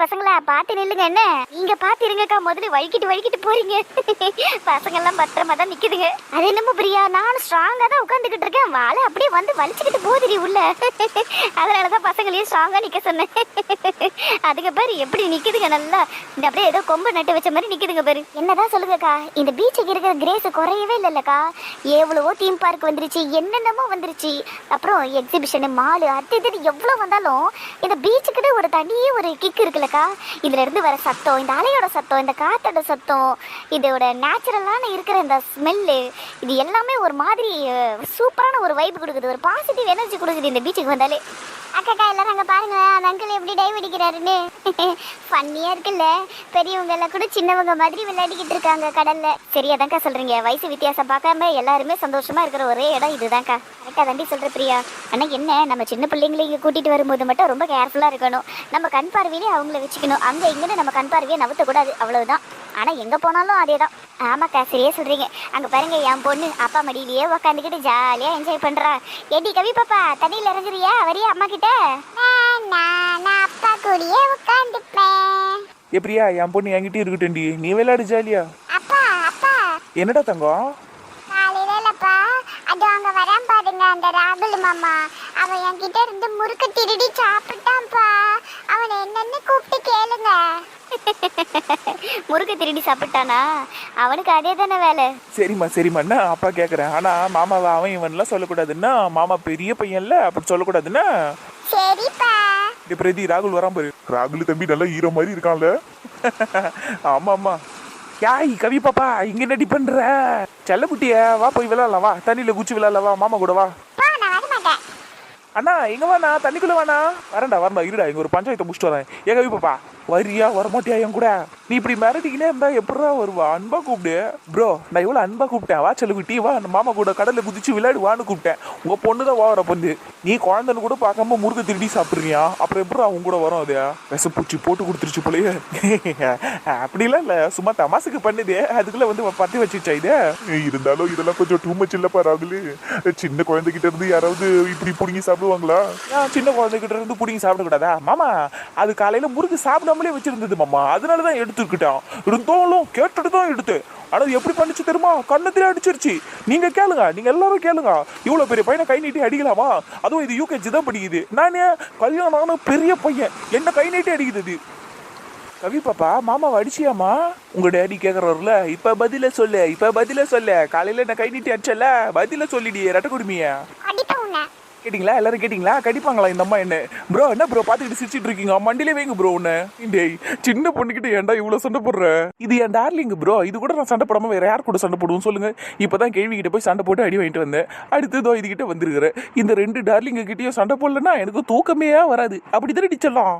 பசங்களா பார்த்து நில்லுங்க என்ன? நீங்க பார்த்து இருங்கக்கா முதல்ல வழுக்கிட்டு வழுக்கிட்டு போறீங்க. பசங்க எல்லாம் பத்திரமா தான் நிக்குதுங்க. அது என்னமோ பிரியா நானும் ஸ்ட்ராங்கா தான் உட்காந்துக்கிட்டு இருக்கேன். வாழை அப்படியே வந்து வலிச்சுக்கிட்டு போகுதுடி உள்ள. அதனாலதான் பசங்களையும் ஸ்ட்ராங்கா நிக்க சொன்னேன். அதுக்கு பாரு எப்படி நிக்குதுங்க நல்லா. இந்த அப்படியே ஏதோ கொம்பு நட்டு வச்ச மாதிரி நிக்குதுங்க பாரு. என்னதான் சொல்லுங்கக்கா இந்த பீச்சுக்கு இருக்கிற கிரேஸ் குறையவே இல்லைல்லக்கா. எவ்வளவோ தீம் பார்க் வந்துருச்சு என்னென்னமோ வந்துருச்சு. அப்புறம் எக்ஸிபிஷனு மாலு அது இது எவ்வளோ வந்தாலும் இந்த பீச்சுக்கிட்ட ஒரு தனியே ஒரு கிக் இருக்குல்ல இருக்கா இதிலிருந்து வர சத்தம் இந்த அலையோட சத்தம் இந்த காற்றோட சத்தம் இதோட நேச்சுரலான இருக்கிற இந்த ஸ்மெல்லு இது எல்லாமே ஒரு மாதிரி சூப்பரான ஒரு வைப் கொடுக்குது. ஒரு பாசிட்டிவ் எனர்ஜி கொடுக்குது இந்த பீச்சுக்கு வந்தாலே. அக்காக்கா எல்லாரும் அங்கே பாருங்க அந்த அங்கிள் எப்படி டைவ் அடிக்கிறாருன்னு. ஃபன்னியாக இருக்குல்ல. பெரியவங்க எல்லாம் கூட சின்னவங்க மாதிரி விளையாடிக்கிட்டு இருக்காங்க கடல்ல. சரியாதான்க்கா சொல்றீங்க. வயசு வித்தியாசம் பார்க்காம எல்லாருமே சந்தோஷமா இருக்கிற ஒரே இடம் இதுதான்க்கா. கரெக்டாக தாண்டி சொல்ற பிரியா. ஆனால் என்ன நம்ம சின்ன பிள்ளைங்களை இங்கே கூட்டிட்டு வரும்போது மட்டும் ரொம்ப கேர்ஃபுல்லாக இருக்கணும். நம்ம கண் பார்வையிலே அவங்கள வச்சுக்கணும். அங்கே இங்கன்னு நம்ம கண் பார்வையை நவுத்தக்கூடாது. அவ்வளவுதான். ஆனால் எங்கே போனாலும் அதே தான் ஆமாக்கா சரியே சொல்றீங்க. அங்கே பாருங்க என் பொண்ணு அப்பா மடியிலேயே உக்காந்துக்கிட்டு ஜாலியாக என்ஜாய் பண்ணுறா எடி கவி பாப்பா தண்ணியில் இறங்குறியா? வரியா அம்மா கிட்ட நான் அப்பா கூடயே உட்காந்துப்பேன். பிரியா என் பொண்ணு என்கிட்ட இருக்கட்டும்டி. நீ விளையாடு ஜாலியா. அப்பா அப்பா. என்னடா தங்கம்? காலையில இல்லப்பா அது அங்க வரான் பாருங்க அந்த ராகுல் மாமா. அவன் என்கிட்ட இருந்து முறுக்கு திருடி சாப்பிட்டான்ப்பா. அவனை என்னன்னு கூப்பிட்டு கேளுங்க. முறுக்கு திருடி சாப்பிட்டானா? அவனுக்கு அதே தானே வேலை. சரிம்மா சரிம்மா. என்ன அப்பா கேட்குறேன் ஆனால் மாமாவை அவன் இவன்லாம் சொல்லக்கூடாதுன்னா மாமா பெரிய பையன்ல அப்படி சொல்லக்கூடாதுன்னா இந்த பிரதி ராகுல் வரான் பாரு ராகுல் தம்பி நல்லா ஹீரோ மாதிரி இருக்கான்ல. ஆமா ஆமா. யாய் கவி பாப்பா இங்க என்னடி பண்ற? செல்லக்குட்டிய வா போய் விளையாடலாம் வா. தண்ணியில குச்சி விளையாடலாம் வா. மாமா கூட வா. அண்ணா எங்க வாண்ணா? தண்ணிக்குள்ள வாண்ணா? வரேன்டா வரேன்டா. இருடா இங்க ஒரு பஞ்சாயத்தை முடிச்சுட்டு வரேன். ஏ கவி பாப்பா. வரியா? வரமாட்டியா என் கூட? நீ இப்படி மிரட்டிக்கினே இருந்தா எப்படா வருவா? அன்பா கூப்பிடு. ப்ரோ நான் இவ்வளவு அன்பா கூப்பிட்டேன். வா செல்லுக்குட்டி வா மாமா கூட கடல்ல குதிச்சு விளையாடுவான்னு கூப்பிட்டேன். உங்க பொண்ணு தான் வர பொண்ணு நீ குழந்தைன்னு கூட பார்க்காம முறுக்கு திருடி சாப்பிடுறியா? அப்புறம் எப்படி அவங்க கூட வரும் அது? விசப்பூச்சி போட்டு கொடுத்துருச்சு போலயே. அப்படிலாம் இல்ல. சும்மா தமாசுக்கு பண்ணுது. அதுக்குள்ள வந்து பத்தி வச்சுச்சா இது? இருந்தாலும் இதெல்லாம் கொஞ்சம் டூ மச் இல்லப்பா ராகுல். சின்ன குழந்தைகிட்ட இருந்து யாராவது இப்படி புடுங்கி சாப்பிடுவாங்களா? சின்ன குழந்தைகிட்ட இருந்து புடுங்கி சாப்பிடக்கூடாதா? மாமா அது காலையில முறுக்கு பேசாமலே வச்சிருந்தது மாமா. அதனால தான் எடுத்துக்கிட்டான். இருந்தாலும் கேட்டுட்டு தான் எடுத்து ஆனால் எப்படி பண்ணிச்சு தெரியுமா? கண்ணத்திலே அடிச்சிருச்சு. நீங்க கேளுங்க. நீங்க எல்லாரும் கேளுங்க. இவ்வளோ பெரிய பையனை கை நீட்டி அடிக்கலாமா? அதுவும் இது யூகேஜி தான் படிக்குது. நானே கல்யாணம் பெரிய பையன்? என்ன கை நீட்டி அடிக்குது கவி பாப்பா மாமாவை அடிச்சியாமா உங்க டேடி கேக்குறாருல இப்ப பதில சொல்லு இப்ப பதில சொல்லு. காலையில என்ன கை நீட்டி அடிச்சல பதில சொல்லிடி ரெட்ட குடுமிய. கேட்டிங்களா? எல்லாரும் கேட்டிங்களா? கடிப்பாங்களா இந்த அம்மா என்ன? ப்ரோ என்ன ப்ரோ? பார்த்துக்கிட்டு சிரிச்சிட்டு இருக்கீங்க. மண்டிலே வைங்க ப்ரோ உன்ன. டேய் சின்ன பொண்ணுக்கிட்ட ஏன்டா இவ்வளோ சண்டை போடுற? இது என் டார்லிங் ப்ரோ. இது கூட நான் சண்டை போடாமல் வேறு யார் கூட சண்டை போடுவோம் சொல்லுங்க. இப்போ தான் கேள்விக்கிட்ட போய் சண்டை போட்டு அடி வாங்கிட்டு வந்தேன். அடுத்ததோ இது கிட்ட வந்திருக்கிறேன் இந்த ரெண்டு டார்லிங்கக்கிட்டயும் சண்டை போடலன்னா எனக்கு தூக்கமே வராது. அப்படி தான் அடிச்சிடலாம்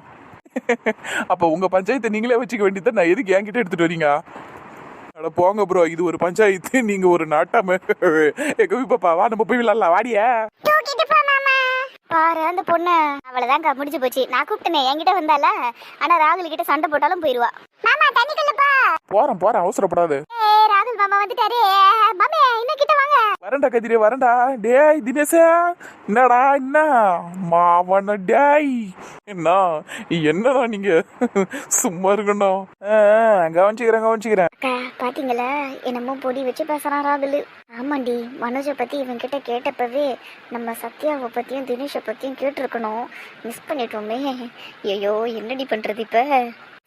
அப்போ உங்கள் பஞ்சாயத்தை நீங்களே வச்சுக்க வேண்டியது நான் எதுக்கு என்கிட்ட எடுத்துகிட்டு வரீங்க? அட போங்க ப்ரோ. இது ஒரு பஞ்சாயத்து. நீங்க ஒரு நாட்டாம. கவி பாப்பா வா நம்ம போய் விளாடலாம் வாடியா. பாரு அந்த பொண்ணு. அவ்வளவுதான்க்கா முடிஞ்சு போச்சு. நான் கூப்பிட்டேனே என்கிட்ட வந்தால? ஆனா ராகுல் கிட்ட சண்டை போட்டாலும் போயிருவா. மாமா தண்ணிக்குள்ள போ. போறேன் போறேன் அவசரப்படாத. ஏய் ராகுல் மாமா வந்துட்டாரு. மாமே இன்னும் கிட்ட வாங்க. வரேன்டா கதிரே வரேன்டா. டேய் தினேஷா என்னடா என்ன? மாவன டேய். என்ன? என்னடா நீங்க? சும்மா இருக்கணும். கவனிச்சுக்கிறேன் கவனிச்சுக்கிறேன். பாத்தீங்களா? என்னமோ பொடி வச்சு பேசுறான் ராகுல். ஆமாண்டி மனோஜை பற்றி இவன்கிட்ட கேட்டப்பவே நம்ம சத்யாவை பற்றியும் தினேஷை பற்றியும் கேட்டிருக்கணும். மிஸ் பண்ணிட்டோமே. ஐயோ என்னடி பண்ணுறது இப்போ?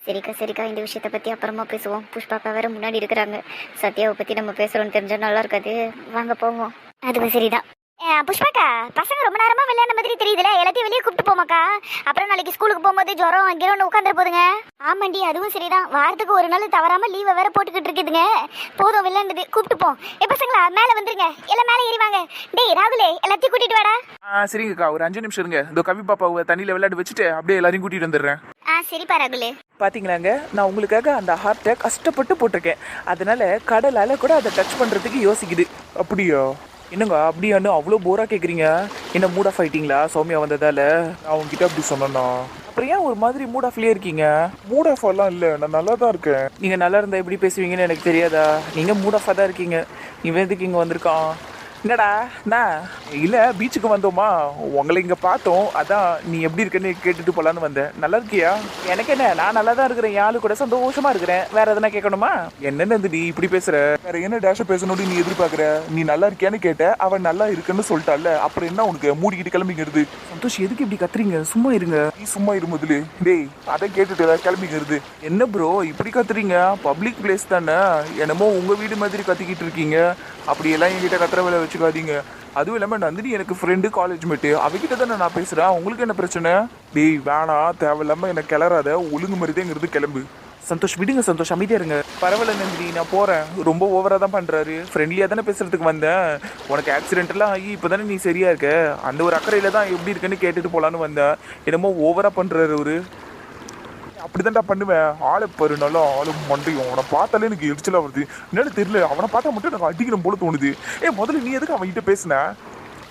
சரிக்கா சரிக்கா இந்த விஷயத்த பற்றி அப்புறமா பேசுவோம். புஷ்பாக்கா வேறு முன்னாடி இருக்கிறாங்க. சத்யாவை பற்றி நம்ம பேசுகிறோன்னு தெரிஞ்சால் நல்லா இருக்காது. வாங்க போவோம். அதுவும் சரிதான். புஷ்பாக்கா பசங்க ரொம்ப நேரமா விளையாட மாதிரி தெரியுதுல. எல்லாத்தையும் வெளியே கூப்பிட்டு போமாக்கா. அப்புறம் நாளைக்கு ஸ்கூலுக்கு போகும்போது ஜுரம் அங்கிரும் உட்காந்துரு போதுங்க. ஆமாண்டி அதுவும் சரிதான். வாரத்துக்கு ஒரு நாள் தவறாம லீவை வேற போட்டுக்கிட்டு இருக்குதுங்க. போதும் விளையாண்டது. கூப்பிட்டு போம் ஏ பசங்களா மேல வந்துருங்க. எல்லாம் மேல ஏறி வாங்க. டேய் ராகுலே எல்லாத்தையும் கூட்டிட்டு வாடா. ஆ சரிங்கக்கா. ஒரு அஞ்சு நிமிஷம் இருங்க. இந்த கவி பாப்பாவை தண்ணியில விளையாட வச்சுட்டு அப்படியே எல்லாரையும் கூட்டிட்டு வந்துடுறேன். ஆ சரிப்பா ராகுலே. பாத்தீங்களாங்க? நான் உங்களுக்காக அந்த ஹார்ட்டை கஷ்டப்பட்டு போட்டிருக்கேன். அதனால கடலால கூட அதை டச் பண்றதுக்கு யோசிக்குது. அப்படியா? என்னங்க அப்படியான்னு அவ்வளோ போரா கேக்குறீங்க? என்ன மூட் ஆஃப் ஆயிட்டீங்களா? சௌமியா வந்ததால? நான் உங்ககிட்ட அப்படி சொன்னேன்னா. அப்புறம் ஏன் ஒரு மாதிரி மூட் ஆஃப்லயே இருக்கீங்க? மூட் ஆஃப் எல்லாம் இல்ல நான் நல்லா தான் இருக்கேன். நீங்க நல்லா இருந்தா எப்படி பேசுவீங்கன்னு எனக்கு தெரியாதா? நீங்க மூட் ஆஃபா தான் இருக்கீங்க. இவன் எதுக்கு இங்க வந்திருக்கான்? என்னடா நான் இல்ல பீச்சுக்கு வந்தோமா? உங்களை இங்க பார்த்தோம். அதான் நீ எப்படி இருக்கன்னு கேட்டுட்டு போலான்னு வந்தேன். நல்லா இருக்கியா? எனக்கு என்ன நான் நல்லா தான் இருக்கிறேன். ஆளு கூட சந்தோஷமா இருக்கிறேன். வேற எதனா கேட்கணுமா? என்ன நீ இப்படி பேசுற? வேற என்ன டேஷ பேசணும்னு நீ எதிர்பார்க்கற? நீ நல்லா இருக்கியான்னு கேட்ட அவன் நல்லா இருக்குன்னு சொல்லிட்டால அப்புறம் என்ன உனக்கு? மூடிக்கிட்டு கிளம்பிங்கிறது சந்தோஷ் எதுக்கு இப்படி கத்துறீங்க? சும்மா இருங்க. நீ சும்மா இரு முதல்ல டேய் அதை கேட்டுட்டு ஏதாவது கிளம்பிங்கிறது என்ன ப்ரோ இப்படி கத்துறீங்க? பப்ளிக் பிளேஸ் தானே. என்னமோ உங்க வீடு மாதிரி கத்திக்கிட்டு இருக்கீங்க. அப்படியெல்லாம் என்கிட்ட கத்துற வேலை வச்சுக்காதீங்க அதுவும் இல்லாமல் நந்தினி எனக்கு ஃப்ரெண்டு காலேஜ் மேட்டு அவகிட்ட தானே நான் பேசுகிறேன் உங்களுக்கு என்ன பிரச்சனை? டேய் வேணாம் தேவையில்லாமல் என்ன கிளறாத. ஒழுங்கு மருதேங்கிறது கிளம்பு. சந்தோஷ் விடுங்க சந்தோஷ் அமைதியா இருங்க. பரவாயில்ல நந்தினி நான் போகிறேன் ரொம்ப ஓவராக தான் பண்ணுறாரு ஃப்ரெண்ட்லியாக தானே பேசுறதுக்கு வந்தேன். உனக்கு ஆக்சிடென்ட்லாம் ஆகி இப்போ தானே நீ சரியாக இருக்க? அந்த ஒரு அக்கறையில் தான் எப்படி இருக்குன்னு கேட்டுட்டு போகலான்னு வந்தேன். என்னமோ ஓவராக பண்ணுறாரு ஒரு அப்படிதான்டா பண்ணுவேன். ஆளை பாரு நல்லா ஆளு மண்டையும். அவனை பார்த்தாலே எனக்கு எரிச்சலா வருது. என்னன்னு தெரியல. அவனை பார்த்தா மட்டும் எனக்கு அடிக்கணும் போல தோணுது. ஏ முதல்ல நீ எதுக்கு அவன்கிட்ட பேசுன?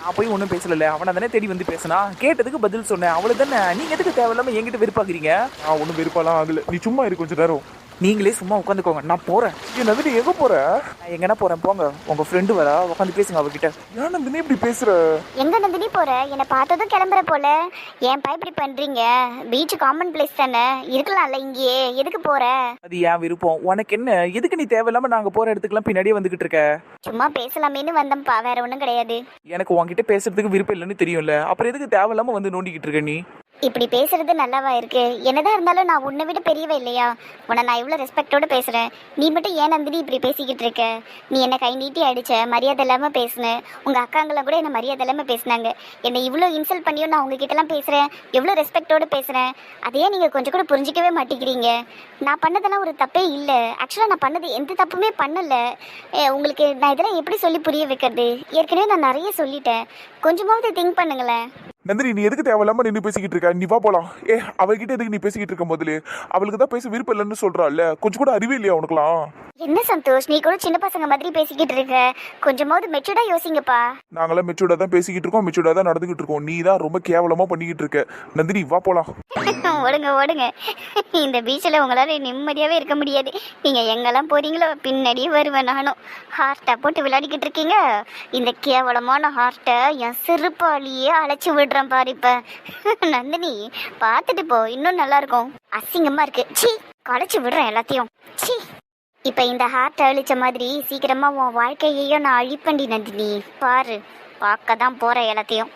நான் போய் ஒன்றும் பேசல அவனை தானே தேடி வந்து பேசினா? கேட்டதுக்கு பதில் சொன்னேன். அவ்வளோ தானே? நீங்கள் எதுக்கு தேவையில்லாம என்கிட்ட வெறுப்பாக்குறீங்க? நான் ஒன்றும் வெறுப்பாலாம் ஆகல. நீ சும்மா இரு கொஞ்ச நேரம். நீங்களே சும்மா உட்காந்துக்கோங்க. நான் போகிறேன் ஏன் நந்தினி எங்கே போற? நான் எங்கன்னா போகிறேன் போங்க. உங்கள் ஃப்ரெண்டு வரா உட்காந்து பேசுங்க அவகிட்ட. ஏன் நந்தினி இப்படி பேசுற? எங்க நந்தினி போற? என்னை பார்த்ததும் கிளம்புற போல. ஏன்பா இப்படி பண்றீங்க? பீச் காமன் பிளேஸ் தானே? இருக்கலாம்ல இங்கேயே. எதுக்கு போற? அது என் விருப்பம்? உனக்கு என்ன? எதுக்கு நீ தேவையில்லாம நாங்கள் போகிற இடத்துக்குலாம் பின்னாடியே வந்துகிட்டு இருக்க? சும்மா பேசலாமேன்னு வந்தேன்ப்பா. வேற ஒன்றும் கிடையாது. எனக்கு உன்கிட்ட பேசுறதுக்கு விருப்பம் இல்லைன்னு தெரியும்ல. அப்புறம் எதுக்கு தேவையில்லாம வந்து நோண்டிக்கிட்டு இருக்க நீ? இப்படி பேசுறது நல்லாவா இருக்கு? என்னதான் இருந்தாலும் நான் உன்னை விட பெரியவ இல்லையா? உன்னை நான் இவ்வளோ ரெஸ்பெக்டோட பேசுறேன். நீ மட்டும் ஏன் நந்தினி இப்படி பேசிக்கிட்டு இருக்க? நீ என்னை கை நீட்டி அடிச்ச மரியாதை இல்லாமல் பேசுன. உங்க அக்காங்களாம் கூட என்ன மரியாதை இல்லாமல் பேசுனாங்க. என்னை இவ்வளோ இன்சல்ட் பண்ணியும் நான் உங்ககிட்டலாம் பேசுகிறேன் பேசுறேன். எவ்வளோ ரெஸ்பெக்டோட பேசுறேன். அதையே நீங்க கொஞ்சம் கூட புரிஞ்சிக்கவே மாட்டேங்கிறீங்க. நான் பண்ணதெல்லாம் ஒரு தப்பே இல்லை. ஆக்சுவலாக நான் பண்ணது எந்த தப்புமே பண்ணலை. உங்களுக்கு நான் இதெல்லாம் எப்படி சொல்லி புரிய வைக்கிறது? ஏற்கனவே நான் நிறைய சொல்லிட்டேன். கொஞ்சமாவது திங்க் பண்ணுங்களேன். நந்தினி நீ எதுக்கு தேவையில்லாம நின்று பேசிக்கிட்டு இருக்க? நீ வா போலாம். ஏ அவகிட்ட எதுக்கு நீ பேசிக்கிட்டு இருக்க முதல்ல அவளுக்கு தான் பேச விருப்பம் இல்லைன்னு சொல்றாள்ல. கொஞ்சம் கூட அறிவே இல்லையா உனக்குலாம் என்ன சந்தோஷ் நீ கூட சின்ன பசங்க மாதிரி பேசிக்கிட்டு இருக்க? கொஞ்சமாவது மெச்சூர்டா யோசிங்கப்பா. நாங்களாம் மெச்சூர்டா தான் பேசிக்கிட்டு இருக்கோம் மெச்சூர்டா தான் நடந்துகிட்டு இருக்கோம். நீ தான் ரொம்ப கேவலமா பண்ணிக்கிட்டு இருக்க. நந்தினி வா போலாம். ஓடுங்க ஓடுங்க. இந்த பீச்சில் உங்களால நிம்மதியாவே இருக்க முடியாது. நீங்க எங்கெல்லாம் போறீங்களோ பின்னாடியே வருவேன் நானும். ஹார்ட்டை போட்டு விளையாடிக்கிட்டு இருக்கீங்க. இந்த கேவலமான ஹார்ட்டை என் சிறுப்பாலியே அழைச்சி விடுறேன் பாரு இப்ப. நந்தினி பார்த்துட்டு போ. இன்னும் நல்லா இருக்கும் அசிங்கமா இருக்கு. சி களைச்சு விடுறேன் எல்லாத்தையும். சி இப்ப இந்த ஹார்ட் அழிச்ச மாதிரி சீக்கிரமா உன் வாழ்க்கையையும் நான் அழிப்பண்டி நந்தினி. பாரு பார்க்க தான் போறேன் எல்லாத்தையும்.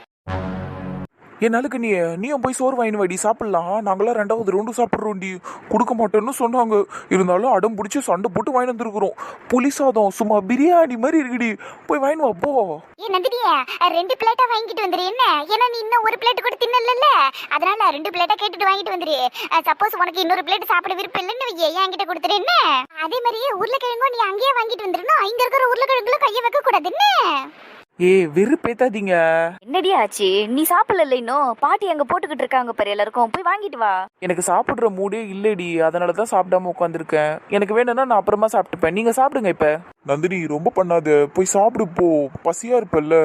என்னாலுக்கு நீ நீயும் போய் சோறு வாங்கி வாடி சாப்பிட்லாம். நாங்களாம் ரெண்டாவது ரவுண்டு சாப்பிட்றோண்டி. கொடுக்க மாட்டோன்னு சொன்னாங்க. இருந்தாலும் அடம் பிடிச்சி சண்டை போட்டு வாங்கி வந்துருக்குறோம். புளி சாதம் சும்மா பிரியாணி மாதிரி இருக்குடி. போய் வாங்கி வா போ. ஏ நந்தினிய ரெண்டு பிளேட்டா வாங்கிட்டு வந்துரு. என்ன? ஏன்னா நீ இன்னும் ஒரு பிளேட் கூட தின்னல அதனால ரெண்டு பிளேட்டா கேட்டுட்டு வாங்கிட்டு வந்துரு. சப்போஸ் உனக்கு இன்னொரு பிளேட் சாப்பிட விருப்பம் இல்லைன்னு வையே என்கிட்ட கொடுத்துரு? என்ன? அதே மாதிரியே உருளைக்கிழங்கும் நீ அங்கேயே வாங்கிட்டு வந்துடணும் இங்க இருக்கிற உருளைக்கிழங்குல கையை வைக்க கூடாது என்ன? ஏ வெறுப்பேத்தாதீங்க. என்னடி ஆச்சு? நீ சாப்பிடல இன்னும்? பாட்டி அங்க போட்டுக்கிட்டு இருக்காங்க பாரு எல்லாருக்கும். போய் வாங்கிட்டு வா. எனக்கு சாப்பிடுற மூடே இல்லடி. அதனால தான் சாப்பிடாம உட்காந்துருக்கேன். எனக்கு வேணும்னா நான் அப்புறமா சாப்பிட்டுப்பேன். நீங்க சாப்பிடுங்க இப்ப. நந்தினி ரொம்ப பண்ணாத. போய் சாப்பிடு போ. பசியா இருப்பல்ல.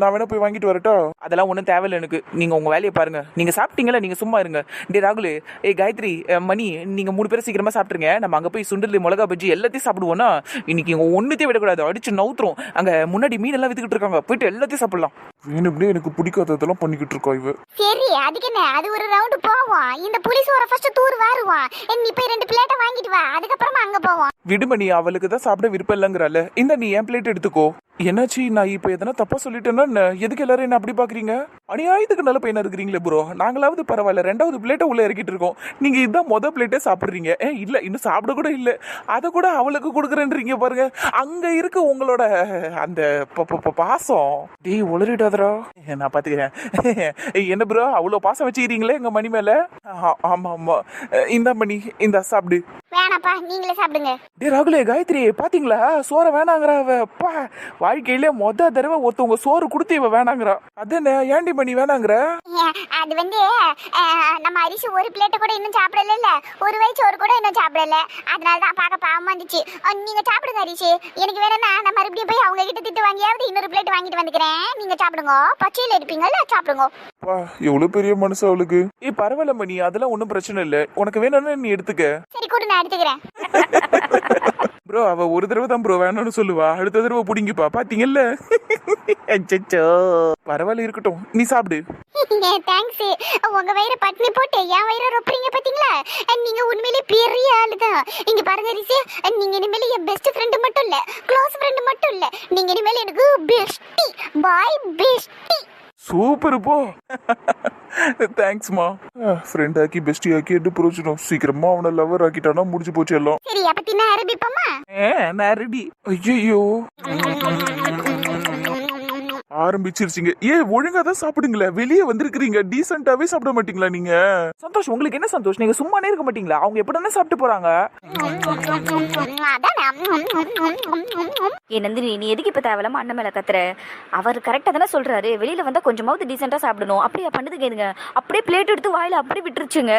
நான் வேணா போய் வாங்கிட்டு வரட்டா? அதெல்லாம் ஒன்றும் தேவையில்லை எனக்கு. நீங்கள் உங்கள் வேலையை பாருங்கள் நீங்கள் சாப்பிட்டீங்களா நீங்கள் சும்மா இருங்க. டே ராகுல். ஏ காயத்ரி மணி நீங்கள் மூணு பேரும் சீக்கிரமாக சாப்பிட்ருங்க நம்ம அங்கே போய் சுண்டல் மிளகா பஜ்ஜி எல்லாத்தையும் சாப்பிடுவோம்னா இன்னைக்கு ஒன்றுத்தையும் விடக்கூடாது. அடிச்சு நவுத்துறோம் அங்கே முன்னாடி மீன் எல்லாம் வித்துக்கிட்டு இருக்காங்க. போயிட்டு எல்லாத்தையும் சாப்பிடலாம். வேணும்னே எனக்கு பிடிக்காததெல்லாம் பண்ணிக்கிட்டு இருக்கா இவ. சரி அதுக்கு என்ன? அது ஒரு ரவுண்டு போவோம். இந்த புலிஸ் ஒரு ஃபர்ஸ்ட் தூர் வாருவான். நீ போய் ரெண்டு பிளேட்டை வாங்கிட்டு வா. அதுக்கப்புறமா அங்க போவோம். விடுமணி அவளுக்கு தான் சாப்பிட விருப்பம் இல்லைங்கிறால இந்த நீ என் பிளேட் எடுத்துக்கோ? என்னாச்சு? நான் இப்போ எதனா தப்பா சொல்லிட்டேன்னா என்ன? எதுக்கு எல்லாரும் என்ன அப்படி பாக்குறீங்க? அநியாயத்துக்கு நல்ல பையனா இருக்கிறீங்களே ப்ரோ நாங்களாவது பரவாயில்ல. ரெண்டாவது பிளேட்டை உள்ள இறக்கிட்டு இருக்கோம். நீங்க இதுதான் முத பிளேட்டே சாப்பிடுறீங்க. ஏ இல்ல இன்னும் சாப்பிட கூட இல்ல. அதை கூட அவளுக்கு கொடுக்குறேன்றீங்க பாருங்க. அங்க இருக்கு உங்களோட அந்த ப- ப- ப- பாசம். டேய் உளறிடாதரா நான் பாத்துக்கிறேன். என்ன ப்ரோ அவ்வளோ பாசம் வச்சுக்கிறீங்களே எங்க மணி மேல? ஆமா ஆமா. இந்த மணி இந்த சாப்பிடு. வேணாப்பா நீங்களே சாப்பிடுங்க. டே ராகுலே காயத்ரி பாத்தீங்களா? சோற வேணாங்கிறா அவ. பா வாழ்க்கையில மொத தடவை ஒருத்தவங்க சோறு கொடுத்து இவ வேணாங்கிறா. அதென்ன ஏண்டி பண்ணி வேணாங்கிற? அது வந்து நம்ம அரிசி ஒரு பிளேட் கூட இன்னும் சாப்பிடல ஒரு வயசு ஒரு கூட இன்னும் சாப்பிடல. அதனால தான் பார்க்க பாவமா இருந்துச்சு. நீங்க சாப்பிடுங்க அரிசி. எனக்கு வேணும்னா நான் மறுபடியும் போய் அவங்க கிட்ட திட்டு வாங்கியாவது இன்னொரு பிளேட் வாங்கிட்டு வந்துக்கிறேன். நீங்க சாப்பிடுங்க. பச்சையில இருப்பீங்கல்ல சாப்பிடுங்க. பா எவ்வளவு பெரிய மனசு அவளுக்கு. ஏ பரவாயில்ல மணி அதெல்லாம் ஒன்றும் பிரச்சனை இல்லை. உனக்கு வேணும்னா நீ எடுத்துக்க. சரி கூட நான் எடுத்துக்கிறேன். ப்ரோ அவ ஒரு தடவை தான் ப்ரோ வேணும்னு சொல்லுவா. அடுத்த தடவை பிடிங்கிப்பா. பாத்தீங்கல்ல? அச்சச்சோ. பரவாயில்ல இருக்கட்டும். நீ சாப்பிடு. தேங்க்ஸ் உங்க வயிறு பட்னி போட்டு என் வயிறு ரொப்புறீங்க பாத்தீங்களா? நீங்க உண்மையிலே பெரிய ஆளு தான். இங்க பாருங்க ரிசி நீங்க இனிமேல் என் பெஸ்ட் ஃப்ரெண்டு மட்டும் இல்ல க்ளோஸ் ஃப்ரெண்டு மட்டும் இல்ல. நீங்க இனிமேல் எனக்கு பெஸ்டி பாய் பெஸ்டி சூப்பர் போ. தேங்க்ஸ்மா ஃப்ரெண்ட் ஆக்கி பெஸ்டி ஆக்கி எட்டு புரிச்சிடும் சீக்கிரமா அவனை லவர் ஆக்கிட்டானா முடிஞ்சு போச்சு எல்லாம். சரி அப்ப தின்ன ஆரம்பிப்போமா நான் ரெடி ஐயோ ஆரம்பிச்சிருச்சிங்க. ஏ ஒழுங்கா தான் சாப்பிடுங்களேன் வெளியே வந்திருக்கிறீங்க. டீசென்ட்டாவே சாப்பிட மாட்டீங்களா நீங்க? சந்தோஷ் உங்களுக்கு என்ன சந்தோஷ்? நீங்க சும்மானே இருக்க மாட்டீங்களா? அவங்க எப்படின்னா சாப்பிட்டு போறாங்க? ஏ நந்தினி நீ எதுக்கு இப்ப தேவையில்லாம அண்ணன் மேல கத்துற அவர் கரெக்டா தானே சொல்றாரு. வெளியில வந்தா கொஞ்சமாவது டீசெண்டா சாப்பிடணும். அப்படியா பண்ணுது கேளுங்க அப்படியே பிளேட் எடுத்து வாயில அப்படியே விட்டுருச்சுங்க.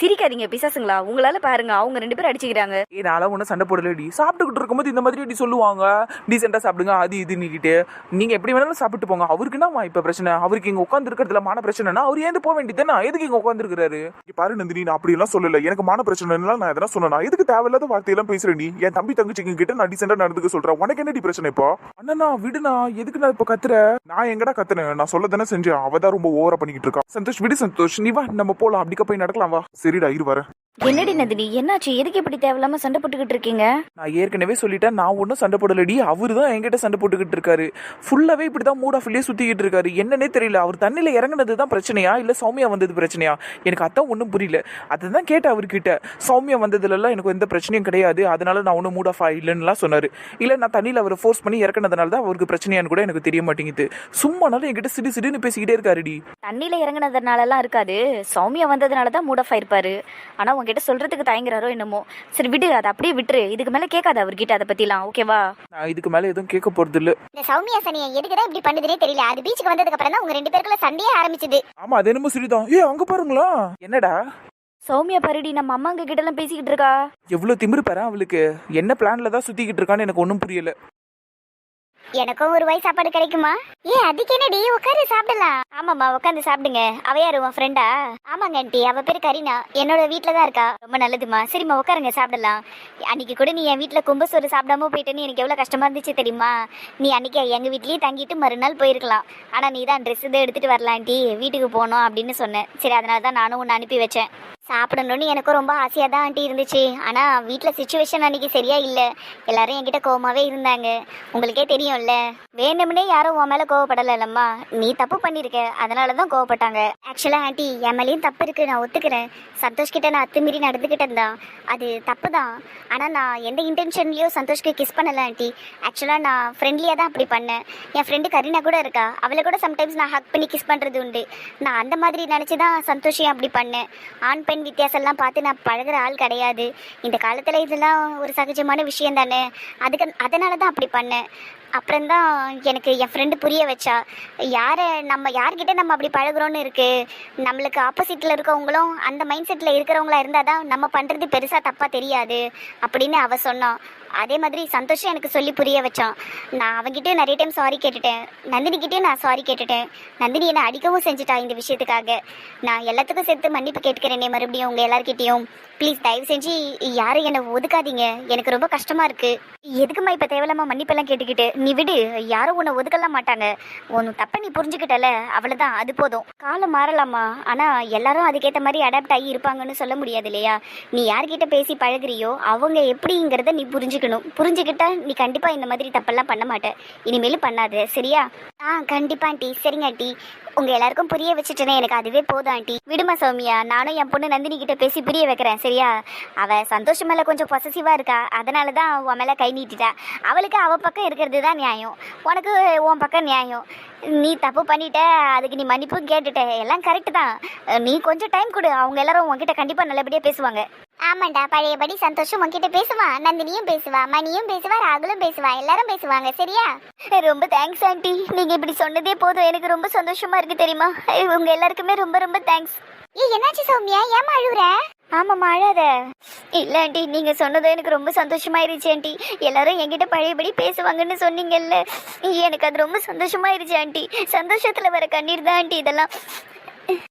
சிரிக்காதீங்க பிசாசுங்களா. உங்களால பாருங்க அவங்க ரெண்டு பேரும் அடிச்சுக்கிறாங்க. ஏ நான்லாம் ஒன்றும் சண்டை போடலடி. சாப்பிட்டுக்கிட்டு இருக்கும்போது இந்த மாதிரி சொல்லுவாங்க. டீசெண்டாக சாப்பிடுங்க அது இது நீக்கிட்டு. நீங்க எப்படி வேணாலும் சாப்பிட்டு போங்க. அவருக்கு என்னம்மா இப்ப பிரச்சனை? அவருக்கு இங்க உட்காந்து இருக்கிறதுல மான பிரச்சனைனா அவர் ஏந்து போக வேண்டியதுதானே? எதுக்கு இங்க உட்காந்து இருக்கிறாரு இங்க பாரு நந்தினி நான் அப்படி எல்லாம் சொல்லல. எனக்கு மான பிரச்சனை எல்லாம் நான் எதனா சொன்னா எதுக்கு தேவையில்லாத வார்த்தையெல்லாம் பேசுறேன் நீ? என் தம்பி தங்கச்சிங்க கிட்ட நான் டீசெண்டா நடந்துக்க சொல்றேன். உனக்கு என்னடி பிரச்சனை இப்போ? அண்ணனா விடுனா எதுக்கு நான் இப்ப கத்துற? நான் எங்கடா கத்துனேன் நான் சொல்ல தானே செஞ்சேன். அவ தான் ரொம்ப ஓவரா பண்ணிக்கிட்டு இருக்கா. சந்தோஷ் விடு சந்தோஷ். நீ வா நம்ம போலாம். அப்படிக்க போய் நடக்கலாம் வா. சரிடா இரு வரேன். என்னடி நந்தினி என்னாச்சு? எதுக்கு இப்படி தேவையில்லாம சண்டை போட்டுக்கிட்டு இருக்கீங்க? நான் ஏற்கனவே சொல்லிட்டேன் நான் ஒன்றும் சண்டை போடலடி. அவரு தான் என்கிட்ட சண்டை போட்டுக்கிட்டு இருக்காரு. ஃபுல்லாவே இப்படி தான் மூட் ஆஃப்லயே சுத்திக்கிட்டு இருக்காரு. என்னன்னே தெரியல. அவர் தண்ணியில இறங்குனது தான் பிரச்சனையா? இல்ல சௌமியா வந்தது பிரச்சனையா? எனக்கு அதான் ஒன்றும் புரியல. அதை தான் கேட்டேன் அவர்கிட்ட. சௌமியா வந்ததுலலாம் எனக்கு எந்த பிரச்சனையும் கிடையாது. அதனால நான் ஒன்றும் மூட் ஆஃப் இல்லைன்னுலாம் சொன்னாரு. இல்ல நான் தண்ணியில அவரை ஃபோர்ஸ் பண்ணி இறக்குனதுனால தான் அவருக்கு பிரச்சனையான்னு கூட எனக்கு தெரிய மாட்டேங்குது. சும்மானாலும் என்கிட்ட சிடு சிடுன்னு பேசிக்கிட்டே இருக்காருடி. தண்ணியில இறங்குனதுனாலலாம் இருக்காது. சௌமியா வந்ததுனால தான் மூட் ஆஃப் ஆயிருப்பாரு ஆனா உங்ககிட்ட சொல்றதுக்கு தயங்குறாரோ என்னமோ. சரி விடு அதை அப்படியே விட்டுரு. இதுக்கு மேல கேட்காத அவர்கிட்ட அதை பத்திலாம் ஓகேவா? நான் இதுக்கு மேல எதுவும் கேட்க போறது இல்ல இந்த சௌமியா சனியை எதுக்குதான் இப்படி பண்ணுதுனே தெரியல. அது பீச்சுக்கு வந்ததுக்கு அப்புறம் தான் உங்க ரெண்டு பேருக்குள்ள சண்டையே ஆரம்பிச்சது. ஆமா அது என்னமோ சரிதான் ஏ அங்க பாருங்களா. என்னடா? சௌமியா பரிடி நம்ம அம்மாங்க கிட்ட எல்லாம் பேசிக்கிட்டு இருக்கா? எவ்வளவு திமிரு பாரு அவளுக்கு. என்ன பிளான்ல தான் சுத்திக்கிட்டு இருக்கான்னு எனக்கு ஒன்றும் புரியல. எனக்கும் ஒரு வாய் சாப்பாடு கிடைக்குமா? ஏ அதுக்கு என்னடி? உட்காந்து சாப்பிடலாம். ஆமாம்மா உட்காந்து சாப்பிடுங்க. அவ யாரு உன் ஃப்ரெண்டா ஆமாங்க ஆண்டி அவ பேர் கரீனா. என்னோட வீட்ல தான் இருக்கா. ரொம்ப நல்லதுமா சரிம்மா உட்காருங்க சாப்பிடலாம். அன்னைக்கு கூட நீ என் வீட்டில் கும்பசோறு சாப்பிடாம போயிட்டேன்னு எனக்கு எவ்வளோ கஷ்டமா இருந்துச்சு தெரியுமா? நீ அன்னைக்கு எங்க வீட்லயே தங்கிட்டு மறுநாள் போயிருக்கலாம். ஆனா நீ தான் ட்ரெஸ் இதை எடுத்துட்டு வரலாம் ஆண்டி வீட்டுக்கு போனோம் அப்படின்னு சொன்னேன். சரி அதனால தான் நானும் உன்னை அனுப்பி வச்சேன். சாப்பிடணும்னு எனக்கும் ரொம்ப ஆசையாக தான் ஆண்டி இருந்துச்சு. ஆனால் வீட்டில் சுச்சுவேஷன் அன்னைக்கு சரியா இல்லை. எல்லாரும் என்கிட்ட கோவமாகவே இருந்தாங்க. உங்களுக்கே தெரியும் தெரியும்ல வேணும்னே யாரும் உன் மேலே கோவப்படலைல்லம்மா. நீ தப்பு பண்ணியிருக்க அதனால தான் கோவப்பட்டாங்க ஆக்சுவலாக ஆண்டி என் மேலேயும் தப்பு இருக்கு. நான் ஒத்துக்கிறேன். சந்தோஷ் கிட்ட நான் அத்துமீறி நடந்துக்கிட்டேன் தான் அது தப்பு தான். ஆனால் நான் எந்த இன்டென்ஷன்லேயும் சந்தோஷ்க்கு கிஸ் பண்ணலை ஆண்டி. ஆக்சுவலாக நான் ஃப்ரெண்ட்லியாக தான் அப்படி பண்ணேன். என் ஃப்ரெண்டு கரீனா கூட இருக்கா. அவளை கூட சம்டைம்ஸ் நான் ஹக் பண்ணி கிஸ் பண்ணுறது உண்டு. நான் அந்த மாதிரி நினச்சி தான் சந்தோஷம் அப்படி பண்ணேன். ஆண் பெண் வித்தியாசம்லாம் பார்த்து நான் பழகுற ஆள் கிடையாது. இந்த காலத்தில் இதெல்லாம் ஒரு சகஜமான விஷயம் தானே அதுக்கு அதனால தான் அப்படி பண்ணேன். அப்புறம்தான் எனக்கு என் ஃப்ரெண்டு புரிய வச்சா யாரை நம்ம யார்கிட்ட நம்ம அப்படி பழகுறோன்னு இருக்குது நம்மளுக்கு ஆப்போசிட்டில் இருக்கவங்களும் அந்த மைண்ட் செட்டில் இருக்கிறவங்களா இருந்தால் தான் நம்ம பண்ணுறது பெருசாக தப்பாக தெரியாது அப்படின்னு அவள் சொன்னான். அதே மாதிரி சந்தோஷம் எனக்கு சொல்லி புரிய வச்சான். நான் அவன்கிட்டயும் நிறைய டைம் சாரி கேட்டுட்டேன். நந்தினிக்கிட்டே நான் சாரி கேட்டுட்டேன். நந்தினி என்னை அடிக்கவும் செஞ்சுட்டா இந்த விஷயத்துக்காக. நான் எல்லாத்துக்கும் சேர்த்து மன்னிப்பு கேட்டுக்கிறேனே மறுபடியும் உங்கள் எல்லார்கிட்டயும். ப்ளீஸ் தயவு செஞ்சு யாரும் என்னை ஒதுக்காதீங்க. எனக்கு ரொம்ப கஷ்டமா இருக்கு. எதுக்குமா இப்போ தேவையில்லாம மன்னிப்பெல்லாம் கேட்டுக்கிட்டு? நீ விடு. யாரும் உன்னை ஒதுக்கலாம் மாட்டாங்க. உன் தப்பை நீ புரிஞ்சுக்கிட்டல அவ்வளோதான் அது போதும். காலம் மாறலாமா? ஆனால் எல்லாரும் அதுக்கேற்ற மாதிரி அடாப்ட் ஆகி இருப்பாங்கன்னு சொல்ல முடியாது இல்லையா? நீ யார்கிட்ட பேசி பழகுறியோ அவங்க எப்படிங்கிறத நீ புரிஞ்சு புரிஞ்சுக்கணும். புரிஞ்சுக்கிட்டா நீ கண்டிப்பாக இந்த மாதிரி தப்பெல்லாம் பண்ண மாட்டேன் இனிமேலும் பண்ணாத சரியா? ஆ கண்டிப்பா ஆண்டி. சரிங்க ஆண்டி. உங்க எல்லாருக்கும் புரிய வச்சுட்டேனே. எனக்கு அதுவே போதும் ஆண்டி. விடுமா சௌமியா. நானும் என் பொண்ணு நந்தினி கிட்ட பேசி புரிய வைக்கிறேன் சரியா? அவள் சந்தோஷம் மேல கொஞ்சம் பொசசிவாக இருக்கா. அதனால தான் உன் மேல கை நீட்டிட்டா. அவளுக்கு அவ பக்கம் இருக்கிறது தான் நியாயம். உனக்கு உன் பக்கம் நியாயம். நீ தப்பு பண்ணிட்ட அதுக்கு நீ மன்னிப்பும் கேட்டுட்ட. எல்லாம் கரெக்ட் தான். நீ கொஞ்சம் டைம் கொடு. அவங்க எல்லாரும் உன்கிட்ட கண்டிப்பா நல்லபடியா பேசுவாங்க. ஆமாண்டா பழையபடி சந்தோஷம் உன்கிட்ட பேசுவா. நந்தினியும் பேசுவா மணியும் பேசுவா ராகுலும் பேசுவா. எல்லாரும் பேசுவாங்க சரியா? ரொம்ப தேங்க்ஸ் ஆண்டி நீங்க இப்படி சொன்னதே போதும். எனக்கு ரொம்ப சந்தோஷமா இருக்கு தெரியுமா? உங்க எல்லாருக்குமே ரொம்ப ரொம்ப தேங்க்ஸ் ஏ என்னாச்சு சௌமியா? ஏமா அழுவுற? ஆமாம்மா அழாத இல்ல ஆண்டி நீங்க சொன்னது எனக்கு ரொம்ப சந்தோஷமாயிருச்சு ஆண்டி. எல்லாரும் என்கிட்ட பழையபடி பேசுவாங்கன்னு சொன்னீங்கல்ல. எனக்கு அது ரொம்ப சந்தோஷமாயிருச்சு ஆண்டி. சந்தோஷத்துல வர கண்ணீர் தான் ஆண்டி இதெல்லாம்.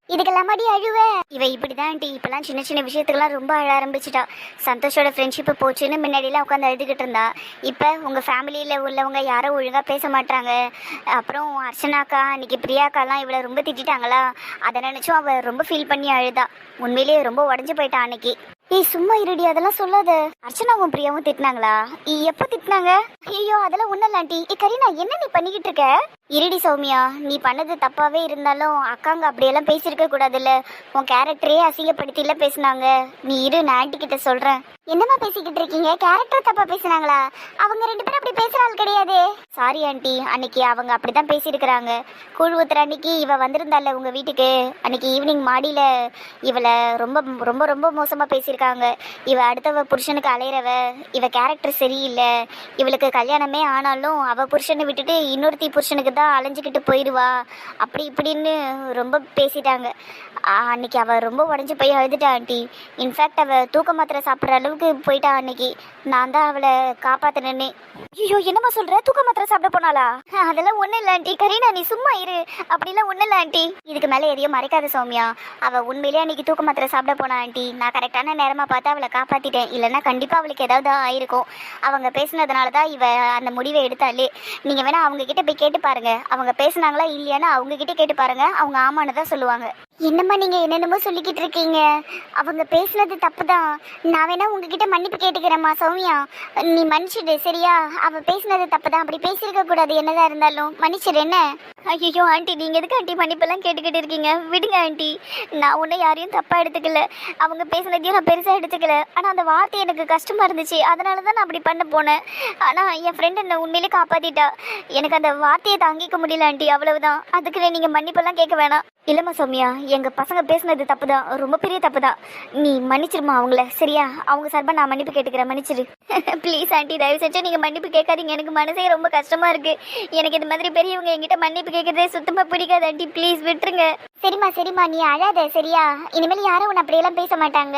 இதுக்கெல்லாம் அடி அழுவ. இவ இப்படிதான் ஆண்டி. இப்பெல்லாம் சின்ன சின்ன விஷயத்துக்கெல்லாம் ரொம்ப அழ ஆரம்பிச்சிட்டா. சந்தோஷோட ஃப்ரெண்ட்ஷிப் போச்சுன்னு முன்னாடிலாம் உட்காந்து அழுதுகிட்டு இருந்தா. இப்போ உங்க ஃபேமிலியில உள்ளவங்க யாரும் ஒழுங்கா பேச மாட்டாங்க. அப்புறம் அர்ச்சனாக்கா இன்னைக்கு பிரியாக்காலாம் இவளை ரொம்ப திட்டிட்டாங்களா? அதை நினைச்சும் அவ ரொம்ப ஃபீல் பண்ணி அழுதா. உண்மையிலேயே ரொம்ப உடஞ்சு போயிட்டா அன்னைக்கு. ஏய் சும்மா இருடி. அதெல்லாம் சொல்லாத. அர்ச்சனாவும் பிரியாவும் திட்டினாங்களா? இ- எப்போ திட்டினாங்க? ஐயோ அதெல்லாம் ஒன்றும் இல்லாண்டி ஏ கரீனா என்ன நீ பண்ணிக்கிட்டு இருக்க? இருடி சௌமியா நீ பண்ணது தப்பாகவே இருந்தாலும் அக்காங்க அப்படியெல்லாம் பேசியிருக்க கூடாதுல்ல. உன் கேரக்டரே அசிங்கப்படுத்தில பேசுனாங்க. நீ இரு நான் ஆண்டி கிட்ட என்னம்மா பேசிக்கிட்டு இருக்கீங்க? கேரக்டர் தப்பா பேசுனாங்களா? அவங்க ரெண்டு பேரும் அப்படி பேசுகிற ஆள் கிடையாதே. சாரி ஆண்டி அன்னைக்கு அவங்க அப்படிதான் பேசியிருக்கிறாங்க. கூழ் ஊத்துற அன்னைக்கு இவ வந்திருந்தால உங்கள் வீட்டுக்கு? அன்னைக்கு ஈவினிங் மாடியில இவளை ரொம்ப ரொம்ப ரொம்ப மோசமாக பேசியிருக்காங்க. இவ அடுத்தவ புருஷனுக்கு அலையிறவ இவ கேரக்டர் சரியில்லை. இவளுக்கு கல்யாணமே ஆனாலும் அவள் புருஷனை விட்டுட்டு இன்னொருத்தி புருஷனுக்கு தான் அலைஞ்சிக்கிட்டு போயிடுவா. அப்படி இப்படின்னு ரொம்ப பேசிட்டாங்க. ஆ, அன்னைக்கு அவள் ரொம்ப உடஞ்சி போய் அழுதுட்டா ஆண்டி. இன்ஃபேக்ட் அவள் தூக்க மாத்திரை சாப்பிட்ற அளவுக்கு போயிட்டா அன்னைக்கு. நான் தான் அவளை காப்பாத்தினேன்னு ஐயோ என்னம்மா சொல்ற? தூக்க மாத்திரை சாப்பிட போனாளா? அதெல்லாம் ஒன்றும் இல்ல ஆண்டி. கரீனா நீ சும்மா இரு. அப்படிலாம் ஒன்றும் இல்ல ஆண்டி. இதுக்கு மேல எதையும் மறைக்காத சௌமியா. அவ உண்மையிலே அன்னைக்கு தூக்க மாத்திரை சாப்பிட போனா ஆண்டி. நான் கரெக்டான நேரமா பார்த்து அவளை காப்பாத்திட்டேன். இல்லைன்னா கண்டிப்பா அவளுக்கு ஏதாவது ஆயிருக்கும். அவங்க பேசுனதுனால தான் இவ அந்த முடிவை எடுத்தாலே நீங்க வேணா அவங்க கிட்ட போய் கேட்டு பாருங்க. அவங்க பேசுனாங்களா இல்லையான்னு அவங்க கிட்ட கேட்டு பாருங்க. அவங்க ஆமான்னு தான் சொல்லுவாங்க. என்னம்மா நீங்க என்னென்னமோ சொல்லிக்கிட்டு இருக்கீங்க? அவங்க பேசுனது தப்பு தான் நான் வேணா உங்ககிட்ட மன்னிப்பு கேட்டுக்கிறேம்மா சௌமியா. நீ மன்னிச்சிடு சரியா? அவ பேசுனது தப்பு தான் அப்படி பேசியிருக்க கூடாது என்னதான் இருந்தாலும். மன்னிச்சிடு என்ன? ஐயோ ஆண்டி நீங்க எதுக்கு ஆண்டி மன்னிப்பெல்லாம் கேட்டுக்கிட்டு இருக்கீங்க? விடுங்க ஆண்டி. நான் ஒன்றும் யாரையும் தப்பா எடுத்துக்கல. அவங்க பேசுனதையும் நான் பெருசா எடுத்துக்கல. ஆனா அந்த வார்த்தை எனக்கு கஷ்டமா இருந்துச்சு. அதனால தான் நான் அப்படி பண்ண போனேன். ஆனா என் ஃப்ரெண்ட் என்ன உண்மையிலே காப்பாத்திட்டா. எனக்கு அந்த வார்த்தையை தாங்கிக்க முடியல ஆண்டி. அவ்வளவுதான். அதுக்கு நீங்க மன்னிப்பெல்லாம் கேட்க வேணாம். இல்லைம்மா சௌமியா எங்கள் பசங்க பேசுனது தப்பு தான் ரொம்ப பெரிய தப்பு தான் நீ மன்னிச்சிருமா அவங்கள சரியா? அவங்க சார்பாக நான் மன்னிப்பு கேட்டுக்கிறேன். மன்னிச்சிரு. ப்ளீஸ் ஆண்டி தயவு செஞ்சு நீங்கள் மன்னிப்பு கேட்காதீங்க. எனக்கு மனசே ரொம்ப கஷ்டமாக இருக்குது எனக்கு இந்த மாதிரி பெரியவங்க என்கிட்ட மன்னிப்பு கேட்குறதே சுத்தமாக பிடிக்காது ஆண்டி ப்ளீஸ் விட்டுருங்க. சரிம்மா சரிம்மா. நீ அழாத சரியா? இனிமேல் யாரும் உன்னை அப்படியெல்லாம் பேச மாட்டாங்க.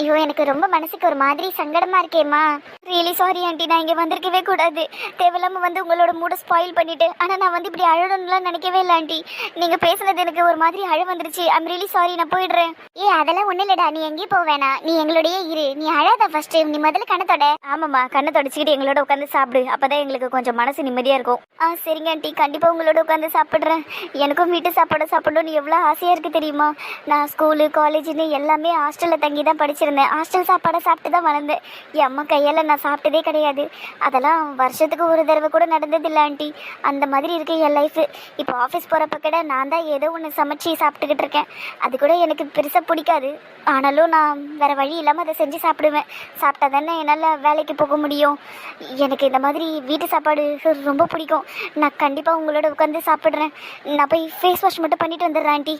ஐயோ எனக்கு ரொம்ப மனசுக்கு ஒரு மாதிரி சங்கடமாக இருக்கேம்மா. ரியலி சாரி ஆண்டி நான் இங்கே வந்திருக்கவே கூடாது. தேவையில்லாமல் வந்து உங்களோட மூடை ஸ்பாயில் பண்ணிவிட்டு ஆனால் நான் வந்து இப்படி அழணும்லாம் நினைக்கவே இல்லை ஆண்டி நீங்கள் பேசுனது எனக்கு ஒரு மாதிரி அழ வந்துருச்சு. ஐம் ரியலி சாரி நான் போயிடுறேன். ஏ அதெல்லாம் ஒண்ணு இல்லடா. நீ எங்கேயும் வேணாம். நீ எங்களோடயே இரு. நீ அழாத ஃபர்ஸ்ட் நீ முதல்ல கண்ணத்தோட ஆமாம்மா கண்ணை தொடச்சிக்கிட்டு எங்களோட உட்காந்து சாப்பிடு. அப்பதான் எங்களுக்கு கொஞ்சம் மனசு நிம்மதியா இருக்கும். ஆ சரிங்க ஆண்டி கண்டிப்பா உங்களோட உட்காந்து சாப்பிடுறேன். எனக்கும் வீட்டு சாப்பாடு சாப்பிடணும்னு எவ்வளோ ஆசையா இருக்கு தெரியுமா? நான் ஸ்கூலு காலேஜ்னு எல்லாமே ஹாஸ்டல்ல தங்கி தான் படிச்சிருந்தேன். ஹாஸ்டல் சாப்பாடை சாப்பிட்டு தான் வளர்ந்தேன். என் அம்மா கையால நான் சாப்பிட்டதே கிடையாது. அதெல்லாம் வருஷத்துக்கு ஒரு தடவை கூட நடந்ததில்ல ஆண்டி அந்த மாதிரி இருக்கு என் லைஃப் இப்போ ஆஃபீஸ் போகிறப்ப கூட நான் தான் ஏதோ ஒன்று சமைச்சு சாப்பிட்டுக்கிட்டு இருக்கேன். அது கூட எனக்கு பெருசாக பிடிக்காது. ஆனாலும் நான் வேறு வழி இல்லாமல் அதை செஞ்சு சாப்பிடுவேன். சாப்பிட்டா தானே என்னால் வேலைக்கு போக முடியும். எனக்கு இந்த மாதிரி வீட்டு சாப்பாடு ரொம்ப பிடிக்கும். நான் கண்டிப்பாக உங்களோட உட்காந்து சாப்பிட்றேன். நான் போய் ஃபேஸ் வாஷ் மட்டும் பண்ணிட்டு வந்துடுறேன் ஆண்டி.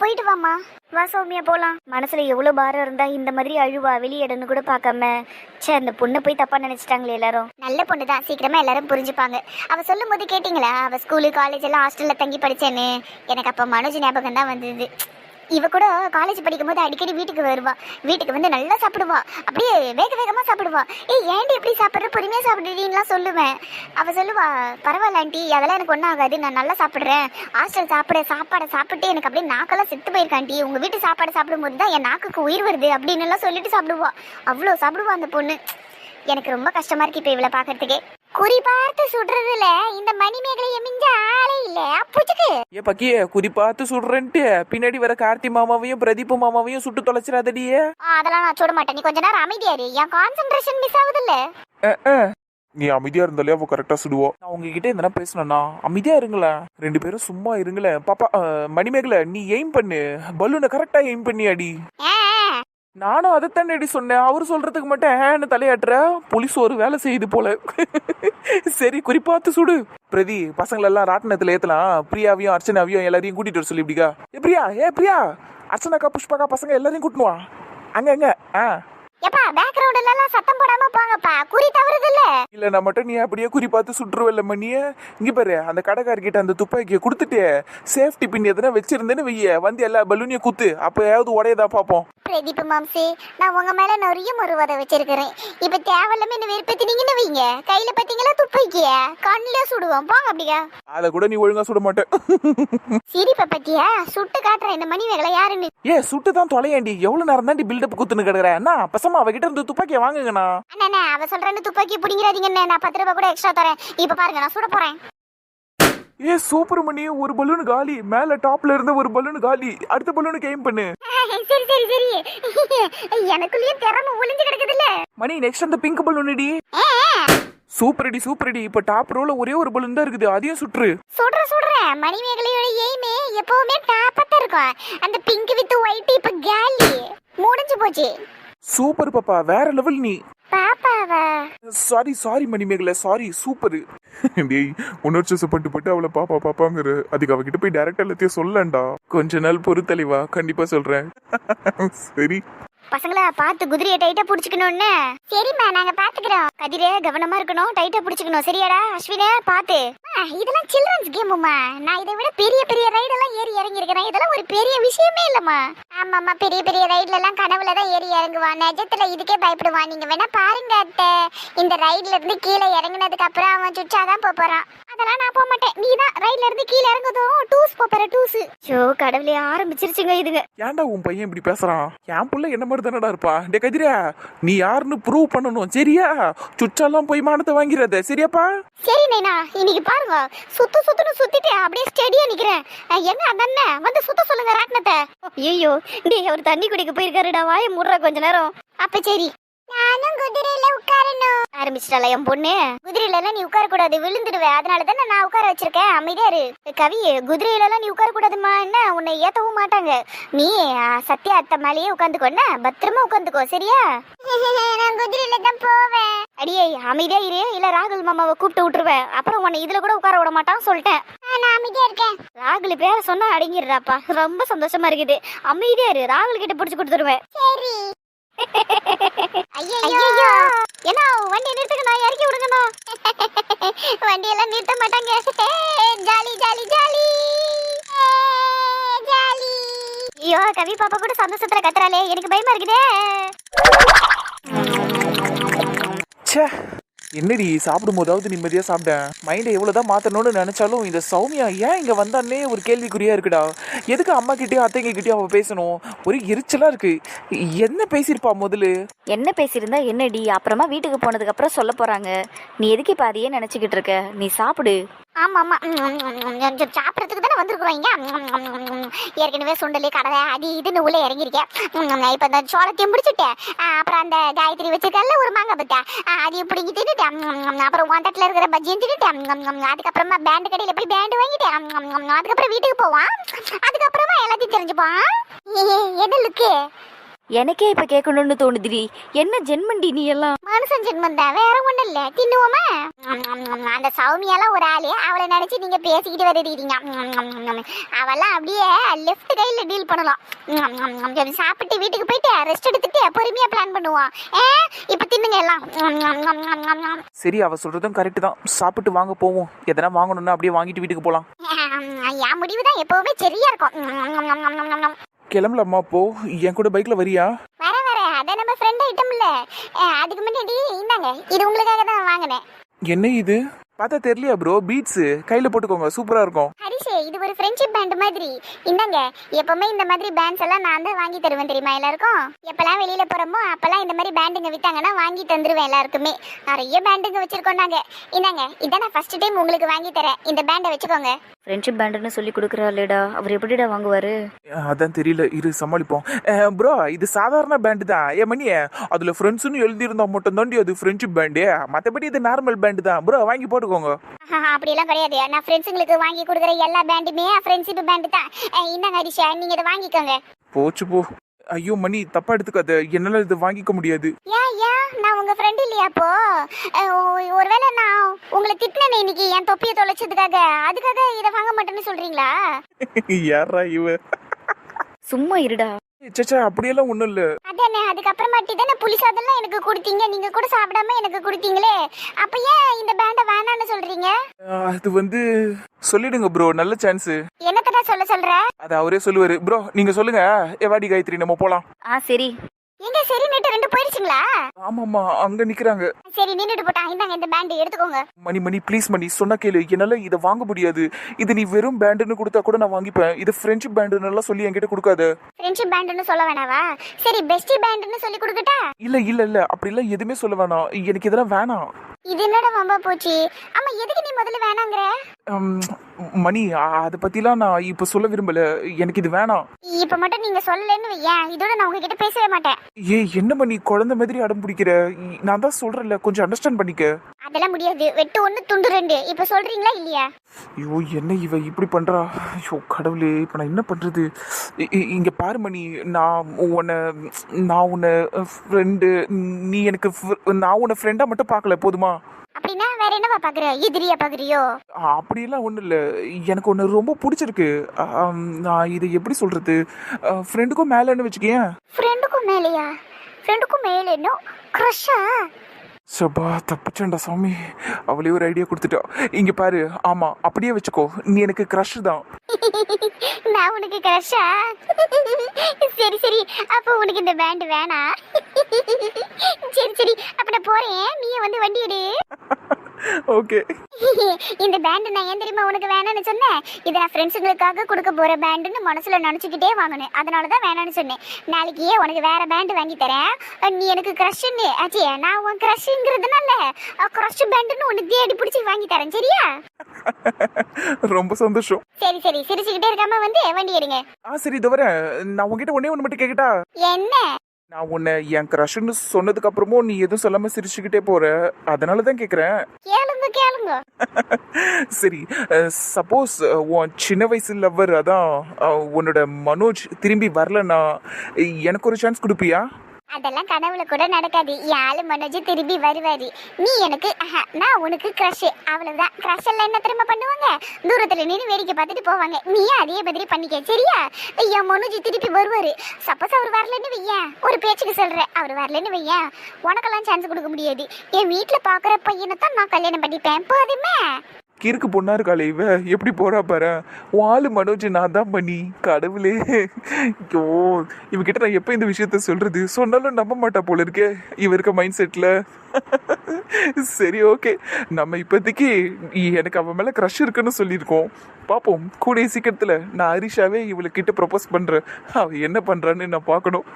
போயிட்டு வாமா வா சௌமியா போகலாம் மனசில் எவ்வளோ பாரம் இருந்தால் இந்த மாதிரி அழுவா வெளியிடன்னு கூட பார்க்காம. ச்சே அந்த பொண்ணை போய் தப்பாக நினச்சிட்டாங்களே எல்லாரும். நல்ல பொண்ணு தான் சீக்கிரமாக எல்லாரும் புரிஞ்சுப்பாங்க. அவ சொல்லும் போது கேட்டிங்களா? அவ ஸ்கூலு காலேஜ் எல்லாம் ஹாஸ்டலில் தங்கி படிச்சேன்னு. எனக்கு அப்போ மனோஜ் ஞாபகம் தான் வந்தது. இவ கூட காலேஜ் படிக்கும்போது அடிக்கடி வீட்டுக்கு வருவா. வீட்டுக்கு வந்து நல்லா சாப்பிடுவா. அப்படியே வேக வேகமாக சாப்பிடுவா. ஏய் ஏன்டி எப்படி சாப்பிட்ற? பொறுமையாக சாப்பிடுறீன்லாம் சொல்லுவேன். அவள் சொல்லுவா பரவாயில்ல ஆண்டி அதெல்லாம் எனக்கு ஒன்றும் ஆகாது. நான் நல்லா சாப்பிட்றேன். ஹாஸ்டல் சாப்பிட சாப்பாடை சாப்பிட்டு எனக்கு அப்படியே நாக்கெல்லாம் செத்து போயிருக்காண்டி உங்கள் வீட்டு சாப்பாடு சாப்பிடும்போது தான் என் நாக்குக்கு உயிர் வருது. அப்படின்னு எல்லாம் சொல்லிட்டு சாப்பிடுவா. அவ்வளோ சாப்பிடுவா அந்த பொண்ணு. எனக்கு ரொம்ப கஷ்டமாக இருக்கு இப்போ இவளை பார்க்குறதுக்கே குறி பார்த்து சுடுறதுல இந்த மணிமேகலையை மிஞ்ச ஆளே இல்ல. புச்சுக்கு. ஏ பக்கியே குறி பார்த்து சுடுறேன்ட்டு. பின்னாடி வர கார்த்தி மாமாவையும் பிரதீப் மாமாவையும் சுட்டு தொலைச்சிடாதடியே ஆ, அதெல்லாம் நான் சுட மாட்டேன். நீ கொஞ்ச நேரம் அமைதியா இரு. என் கான்சென்ட்ரேஷன் மிஸ் ஆகுது இல்ல. நீ அமைதியா இருந்தாலே அவ கரெக்டா சுடுவோம் நான் உங்ககிட்ட எதனா பேசணும்னா அமைதியா இருங்களேன். ரெண்டு பேரும் சும்மா இருங்களேன். பாப்பா மணிமேகலை நீ எய்ம் பண்ணு. பலூனை கரெக்டா எய்ம் பண்ணி அடி நானும் அதைத்தானே சொன்னேன். அவர் சொல்றதுக்கு மட்டும் ஏன்னு தலையாட்டுற? போலீஸ் ஒரு வேலை செய்யுது போல. சரி குறிப்பாத்து சுடு. பிரதி பசங்களெல்லாம் ராட்டினத்துல ஏத்தலாம். பிரியாவையும் அர்ச்சனாவையும் எல்லாரையும் கூட்டிட்டு வர சொல்லி இப்படிக்கா. ஏ பிரியா ஏ பிரியா. அர்ச்சனாக்கா புஷ்பாக்கா பசங்க எல்லாரையும் கூட்டினுவா அங்க அங்க. ஆ. எப்பா பேக்ரவுண்ட்ல எல்லாம் சத்தம் போடாம போங்கப்பா. குறி தவறுது இல்ல இல்ல நான் மட்டும் நீ அப்படியே குறி பார்த்து சுட்டுருவல்ல மணிய. இங்க பாரு அந்த கடைக்காரர்கிட்ட அந்த துப்பாக்கியை கொடுத்துட்டு சேஃப்டி பின் எதனா வச்சிருந்தேன்னு வெய்ய வந்து எல்லா பலூனையும் குத்து. அப்பயாவது உடையதா பாப்போம் பிரதீப் மாம்சே நான் உங்க மேல நிறைய மறுவாதை வச்சிருக்கிறேன். இப்ப தேவையில்லாம என்ன வெறுப்பேத்தினீங்கன்னு வைங்க. கையில பாத்தீங்களா துப்பாக்கிய? கண்ணுல சுடுவோம். போங்க அப்படியா. அதை கூட நீ ஒழுங்கா சுட மாட்டே. சிரிப்ப பத்தியா? சுட்டு காட்டுற இந்த மணி வேலை யாருன்னு. ஏ சுட்டு தான் தொலையேண்டி. எவ்வளவு நேரம் தாண்டி பில்டப் குத்துன்னு கிடக்குற? என்ன பசமா அவகிட்ட இருந்து துப்பாக்கியை வாங்குங்கண்ணா. அண்ணா அவ சொல்றேன்னு துப்பாக்கி பிடிங்கிறாதீங்கண்ணே நான் பத்து ரூபாய் கூட எக்ஸ்ட்ரா தரேன். இப்ப பாருங்க நான் சுட போறேன். ஏ சூப்பர் மணி ஒரு பலூன் காலி. மேல டாப்ல இருந்த ஒரு பலூன் காலி. அடுத்த பலூனுக்கு எய்ம் பண்ணு. சரி சரி சரி. எனக்குள்ளேயும் திறமை ஒளிஞ்சு கிடக்குதுல்ல. மணி நெக்ஸ்ட் அந்த பிங்க் பலூன் அடி ஆ, சூப்பர் அடி சூப்பர் அடி இப்ப டாப் ரோல ஒரே ஒரு பலூன் தான் இருக்குது. அதையும் சுற்று சுடுற சுடுற மணிமேகலையோட எய்மே எப்பவுமே டாப்பத்தான் இருக்கும். அந்த பிங்க் வித் ஒயிட் இப்ப காலி. முடிஞ்சு போச்சு. சூப்பர் பாப்பா வேற லெவல் நீ. பாப்பாவா? Sorry sorry Manimekalai sorry super. டேய் உணர்ச்சி பட்டு பட்டு அவளை பாப்பா பாப்பாங்கிற. அதுக்கு அவகிட்ட போய் டேரக்டா எல்லாத்தையும் சொல்லண்டா கொஞ்ச நாள் பொறுத்தலைவா கண்டிப்பா சொல்றேன். சரி. பசங்களா பார்த்து குதிரையை டைட்டா புடிச்சுக்கணும்னு. சரிம்மா நாங்க பாத்துக்கிறோம். கதிரே கவனமா இருக்கணும். டைட்டா புடிச்சுக்கணும். சரியாடா அஸ்வினே பாத்து. இதெல்லாம் சில்ட்ரன்ஸ் கேமுமா நான் இதை விட பெரிய பெரிய ரைடு எல்லாம் ஏறி இறங்கி இருக்கிறேன் இதெல்லாம் ஒரு பெரிய விஷயமே இல்லம்மா. ஆமாம்மா பெரிய பெரிய ரைட்ல எல்லாம் கனவுல தான் ஏறி இறங்குவான். நிஜத்துல இதுக்கே பயப்படுவான். நீங்க வேணா பாருங்க அத்தை. இந்த ரைட்ல இருந்து கீழே இறங்குனதுக்கு அப்புறம் அவன் சுச்சாதான் போறான். அதெல்லாம் நான் போக மாட்டேன். நீ தான் ரைட்ல இருந்து கீழே இறங்குதும் டூஸ் போற டூஸ் ஷோ கடவுளே ஆரம்பிச்சிருச்சுங்க இதுங்க. ஏன்டா உன் பையன் இப்படி பேசுறான்? என் புள்ள என்ன மாதிரி தானடா இருப்பா. டே கதிரா நீ யாருன்னு ப்ரூவ் பண்ணணும். சரியா? சுச்செல்லாம் போய் மானத்தை வாங்கிறத. சரியாப்பா? சரி நைனா இன்னைக்கு பாருங்க. சுத்து சுத்துன்னு சுத்திட்டு அப்படியே ஸ்டெடியா நிக்கிறேன். என்ன அண்ணே வந்து சுத்த சொல்லுங்க ராட்னத்தை ஐயோ டேய் அவர் தண்ணி குடிக்க போயிருக்காருடா. வாய முடுற கொஞ்ச நேரம். அப்ப சரி. நானும் குதிரையில உட்காரணும். ஆரம்பிச்சிட்டால என் பொண்ணு? குதிரையில எல்லாம் நீ உட்கார கூடாது விழுந்துடுவேன் அதனால தானே நான் உட்கார வச்சிருக்கேன். அமைதியா இரு. கவி குதிரையில எல்லாம் நீ உட்கார கூடாதுமா என்ன? உன்னை ஏத்தவும் மாட்டாங்க. நீ சத்யா அத்தை மேலேயே உட்காந்துக்கோன்னா பத்திரமா உட்காந்துக்கோ சரியா? நான் குதிரையில தான் போவேன். அடியே அமைதியா இரு. இல்ல ராகுல் மாமாவை கூப்பிட்டு விட்டுருவேன் அப்புறம் உன்னை இதுல கூட உட்கார விட மாட்டான் சொல்லிட்டேன். நான் அமைதியா இருக்கேன். ராகுல் பேர சொன்னா அடங்கிடுறாப்பா. ரொம்ப சந்தோஷமா இருக்குது. அமைதியா இரு. ராகுல் கிட்ட பிடிச்சு கொடுத்துருவேன். சரி. ஐயோ என்ன வண்டி நிறுத்துங்க நான் இறக்கி விடுங்கண்ணா. வண்டி எல்லாம் நிறுத்த மாட்டாங்க. Jolly jolly jolly. ஜாலி. ஐயோ கவி பாப்பா கூட சந்தோஷத்துல கத்துறாளே. எனக்கு பயமா இருக்குதே. ச்சே. என்னடி சாப்பிடும் போதாவது நிம்மதியா சாப்பிட்டேன் மைண்டை எவ்வளவுதான் மாத்தணும்னு நினைச்சாலும் இந்த சௌமியா ஏன் இங்க வந்தானே ஒரு கேள்விக்குறியா இருக்குடா. எதுக்கு அம்மா கிட்டயும் அத்தைங்க கிட்டயும் அவ பேசணும்? ஒரு எரிச்சலா இருக்கு. என்ன பேசியிருப்பா முதல்ல என்ன பேசியிருந்தா என்னடி? அப்புறமா வீட்டுக்கு போனதுக்கு அப்புறம் சொல்ல போறாங்க. நீ எதுக்கு இப்ப அதையே நினைச்சுக்கிட்டு இருக்க? நீ சாப்பிடு. ஆமா ஆமா கொஞ்சம் சாப்பிட்றதுக்கு தானே வந்திருக்கிறோம் இங்க. ஏற்கனவே சுண்டலி கடலை அது இதுன்னு உள்ள இறங்கிருக்கேன் இப்ப இந்த சோளத்தையும் முடிச்சுட்டேன் அப்புறம் அந்த காயத்ரி வச்சிருக்கல ஒரு மாங்காய் பத்தா அதையும் பிடிங்கி தின்னுட்டேன் அப்புறம் ஒண்டட்டில் இருக்கிற பஜ்ஜியும் தின்னுட்டேன் அதுக்கப்புறமா பேண்டு கடையில் போய் பேண்டு வாங்கிட்டேன் அதுக்கப்புறம் வீட்டுக்கு போவான். அதுக்கப்புறமா எல்லாத்தையும் தெரிஞ்சுப்பான். என்ன லுக்கு எனக்கே இப்ப கேட்கணும்னு தோணுதுடி என்ன ஜென்மண்டி நீ எல்லாம் மனுஷன் ஜென்மம் தான் வேற ஒண்ணும் இல்ல தின்னுவோமா அந்த சௌமியாலாம் ஒரு ஆளு அவளை நினைச்சு நீங்க பேசிக்கிட்டு வருகிறீங்க அவெல்லாம் அப்படியே லெஃப்ட் கையில டீல் பண்ணலாம் சாப்பிட்டு வீட்டுக்கு போயிட்டு ரெஸ்ட் எடுத்துட்டு பொறுமையா பிளான் பண்ணுவோம் ஏ இப்ப தின்னுங்க எல்லாம் சரி அவ சொல்றதும் கரெக்ட் தான் சாப்பிட்டு வாங்க போவோம் எதனா வாங்கணும்னா அப்படியே வாங்கிட்டு வீட்டுக்கு போலாம் என் முடிவு தான் எப்பவுமே சரியா இருக்கும் கிளம்பலாமா போ? என் கூட பைக்ல வரியா? வர வர. அத நம்ம ஃப்ரெண்ட் ஐட்டம்ல அதுக்கு முன்னாடி இந்தாங்க. இது உங்களுக்காக தான் வாங்கினேன். என்ன இது? பார்த்தா தெரியலையா ப்ரோ பீட்ஸ் கையில போட்டுக்கோங்க. சூப்பரா இருக்கும். ஹரிஷே இது ஒரு ஃப்ரெண்ட்ஷிப் பேண்ட் மாதிரி. இந்தாங்க. எப்பவுமே இந்த மாதிரி பேண்ட்ஸ் எல்லாம் நான் தான் வாங்கி தருவேன் தெரியுமா எல்லாருக்கும்? எப்பெல்லாம் வெளியில போறோமோ அப்பெல்லாம் இந்த மாதிரி பேண்டுங்க வித்தாங்கன்னா வாங்கி தந்துருவேன் எல்லாருக்குமே. நிறைய பேண்டுங்க வச்சிருக்கோம் நாங்க. இந்தாங்க. இதான் நான் ஃபர்ஸ்ட் டைம் உங்களுக்கு வாங்கி தரேன். இந்த பேண்டை வச்சுக்கோங்க. ஃப்ரெண்ட்ஷிப் பேண்டுன்னு சொல்லி கொடுக்குறாளேடா. அவர் எப்படிடா வாங்குவாரு? அதான் தெரியல. இரு சமாளிப்போம். ப்ரோ இது சாதாரண பேண்டு தான். ஏ மணியே அதுல ஃப்ரெண்ட்ஸ்னு எழுதியிருந்தா மட்டும் தாண்டி அது ஃப்ரெண்ட்ஷிப் பேண்டு மற்றபடி இது நார்மல் பேண்டு தான். ப்ரோ வாங்கி போட்டுக்கோங்க. ஆஹா, அப்படியெல்லாம் கிடையாது. நான் ஃப்ரெண்ட்ஸுங்களுக்கு வாங்கி கொடுக்குற எல்லா பேண்டுமே ஃப்ரெண்ட்ஷிப் பேண்டு தான். இந்தாங்க ஹரிஷா நீங்க இதை வாங்கிக்கோங்க. போச்சு போ. ஐயோ மணி தப்பா எடுத்துக்காத. என்னால இது வாங்கிக்க முடியாது. ஏன் ஏன் நான் உங்க ஃப்ரெண்ட் இல்லையா அப்போ? அஹ் ஒருவேளை நான் உங்களை திட்டினேன் இன்னைக்கு என் தொப்பியை தொலைச்சதுக்காக. அதுக்காக இதை வாங்க மாட்டேன்னு சொல்றீங்களா? யாரா இவ? சும்மா இருடா. சச்சா அப்படியெல்லாம் ஒண்ணும் இல்ல. அதானே அதுக்கப்புறமாட்டி தானே புளிசாதெல்லாம் எனக்கு கொடுத்தீங்க. நீங்க கூட சாப்பிடாம எனக்கு கொடுத்தீங்களே. அப்ப ஏன் இந்த பேண்டை வேணான்னு சொல்றீங்க? அஹ், அது வந்து சொல்லிடுங்க ப்ரோ நல்ல சான்ஸ் என்னத்தடா சொல்ல சொல்ற? அது அவரே சொல்லுவாரு. ப்ரோ நீங்க சொல்லுங்க. எவாடி காயத்ரி நம்ம போலாம். ஆ சரி. எங்க சரி நேற்று ரெண்டு போயிருச்சுங்களா? ஆமாம்மா அங்க நிக்கிறாங்க. சரி நின்னுட்டு போட்டா இந்தாங்க இந்த பேண்ட் எடுத்துக்கோங்க. மணி மணி ப்ளீஸ் மணி சொன்னா கேளு. என்னால இதை வாங்க முடியாது. இது நீ வெறும் பேண்டுன்னு கொடுத்தா கூட நான் வாங்கிப்பேன். இது ஃப்ரெண்ட்ஷிப் பேண்டுன்னு எல்லாம் சொல்லி என்கிட்ட கொடுக்காத. ஃப்ரெண்ட்ஷிப் பேண்ட்னு சொல்ல வேணாவா? சரி பெஸ்டி பேண்ட்னு சொல்லி கொடுக்கட்டா? இல்ல இல்ல இல்ல. அப்படிலாம் எதுவுமே சொல்ல வேணாம். எனக்கு இதெல்லாம் வேணாம். இது என்னடா வம்பா போச்சு? ஆமா எதுக்கு நீ முதல்ல வேணாங்கிற? மணி அதை பத்திலாம் நான் இப்ப சொல்ல விரும்பல. எனக்கு இது வேணாம். இப்ப மட்டும் நீங்க சொல்லலன்னு வையேன். இதோட நான் உங்ககிட்ட பேசவே மாட்டேன். ஏ என்ன பண்ணி குழந்தை மாதிரி அடம் பிடிக்கிற? நான் தான் சொல்றேன்ல கொஞ்சம் அண்டர்ஸ்டாண்ட் பண்ணிக்க. அதெல்லாம் முடியாது. வெட்டு ஒண்ணு துண்டு ரெண்டு. இப்ப சொல்றீங்களா இல்லையா? ஐயோ என்ன இவ இப்படி பண்றா? ஐயோ கடவுளே இப்ப நான் என்ன பண்றது? இங்க பாரு மணி நான் உன்னை நான் உன்னை ஃப்ரெண்டு நீ எனக்கு நான் உன்னை ஃப்ரெண்டா மட்டும் பார்க்கல போதுமா? அப்படின்னா வேற என்னவா பாக்குற எதிரியா பாக்குறியோ அப்படியெல்லாம் ஒன்றும் இல்லை. எனக்கு ஒன்று ரொம்ப பிடிச்சிருக்கு. ஆம், நான் இதை எப்படி சொல்றது? ஃப்ரெண்டுக்கும் மேலேன்னு வச்சுக்கேன் ஃப்ரெண்டுக்கும் மேலையா? ஃப்ரெண்டுக்கும் மேல இன்னும் க்ரஷா சபா தப்பிச்சேன்டா சாமி. அவளே ஒரு ஐடியா கொடுத்துட்டா. இங்க பாரு ஆமா அப்படியே வச்சுக்கோ. நீ எனக்கு க்ரஷ் தான். நான் உனக்கு க்ரஷா சரி சரி. அப்போ உனக்கு இந்த பேண்ட் வேணாம் சரி சரி. அப்ப நான் போறேன். நீ வந்து வண்டி எடு. ஓகே. இந்த பேண்ட் நான் ஏன் தெரியுமா உனக்கு வேணாம்னு சொன்னேன்? இதை நான் ஃப்ரெண்ட்ஸுங்களுக்காக கொடுக்க போற பேண்டுன்னு மனசுல நினைச்சுக்கிட்டே வாங்கினேன். அதனால தான் வேணாம்னு சொன்னேன். நாளைக்கு உனக்கு வேற பேண்ட் வாங்கி தரேன். நீ எனக்கு க்ரஷ்ன்னு ஆச்சு நான் உன் க்ரஷ்ங்கிறதுனால க்ரஷ் பேண்டுன்னு உனக்கு தேடி பிடிச்சி வாங்கி தரேன். சரியா? ரொம்ப சந்தோஷம். சரி சரி. சிரிச்சுக்கிட்டே இருக்காம வந்து வண்டி எடுங்க. ஆ சரி இது வரேன். நான் உன்கிட்ட ஒன்னே ஒன்று மட்டும் கேட்கட்டா என்ன? நான் உன்னை என் க்ரஷ்னு சொன்னதுக்கு அப்புறமும் நீ எதுவும் சொல்லாம சிரிச்சுக்கிட்டே போற. அதனால தான் கேட்குறேன் கேளுங்க கேளுங்க. சரி சப்போஸ் உன் சின்ன வயசு லவ்வர் அதான் உன்னோட மனோஜ் திரும்பி வரலன்னா எனக்கு ஒரு சான்ஸ் கொடுப்பியா? அதெல்லாம் கனவுல கூட நடக்காது. யாழ் மனோஜ் திரும்பி வருவாரு. நீ எனக்கு நான் உனக்கு க்ரஷ் அவ்வளவுதான். க்ரஷ் எல்லாம் என்ன திரும்ப பண்ணுவாங்க? தூரத்துல நின்று வேடிக்கை பார்த்துட்டு போவாங்க. நீ அதே மாதிரி பண்ணிக்க சரியா? ஐயா மனோஜ் திருப்பி வருவாரு. சப்போஸ் அவர் வரலன்னு வையன். ஒரு பேச்சுக்கு சொல்றேன். அவர் வரலன்னு வையன். உனக்கெல்லாம் சான்ஸ் கொடுக்க முடியாது. என் வீட்டுல பாக்குற பையனை தான் நான் கல்யாணம் பண்ணிப்பேன். போதுமே. கிறுக்கு பொண்ணா இருக்காளே இவ? எப்படி போறா பாரு. வாலு மனோஜ் நான் தான் பண்ணி கடவுளே. ஐயோ. இவகிட்ட நான் எப்போ இந்த விஷயத்த சொல்றது? சொன்னாலும் நம்ப மாட்டா போல இருக்கே. இவ இருக்க மைண்ட் செட்ல சரி ஓகே நம்ம இப்போதைக்கு எனக்கு அவன் மேலே க்ரஷ் இருக்குன்னு சொல்லியிருக்கோம். பார்ப்போம் கூடிய சீக்கிரத்தில் நான் ஹரிஷாவே இவளுக்கிட்ட ப்ரப்போஸ் பண்ணுறேன் அவள் என்ன பண்ணுறான்னு நான் பார்க்கணும்.